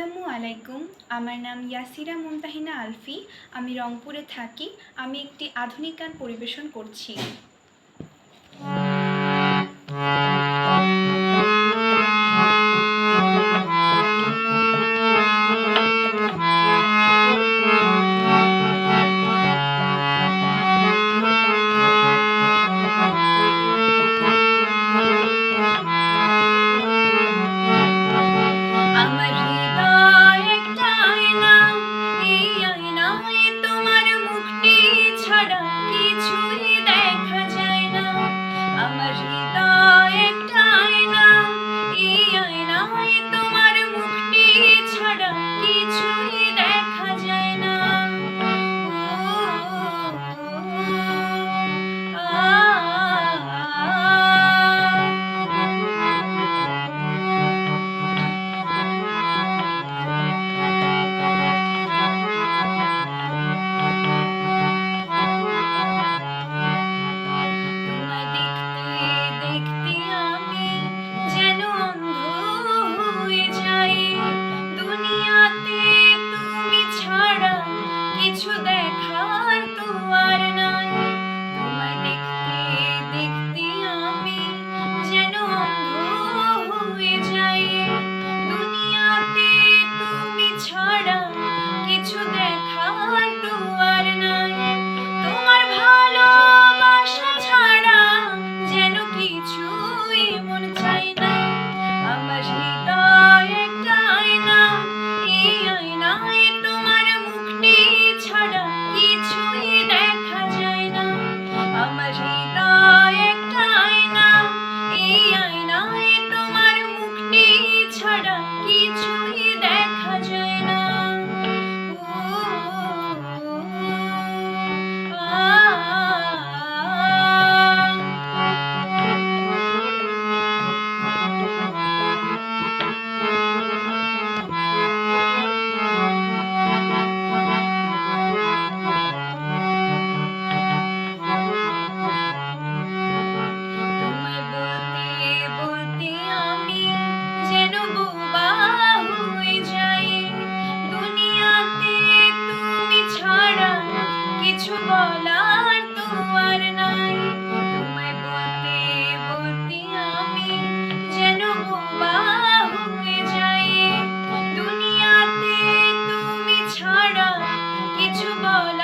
আসসালামু আলাইকুম। আমার নাম ইয়াসিরা মুমতাহিনা আলফি। আমি রংপুরে থাকি। আমি একটি আধুনিক গান পরিবেশন করছি। Dışarıda বলার তোমার নাই। তোমায় বলতে বলতে আমি যেন বোমা হয়ে যাই। দুনিয়াতে তুমি ছাড়া কিছু বল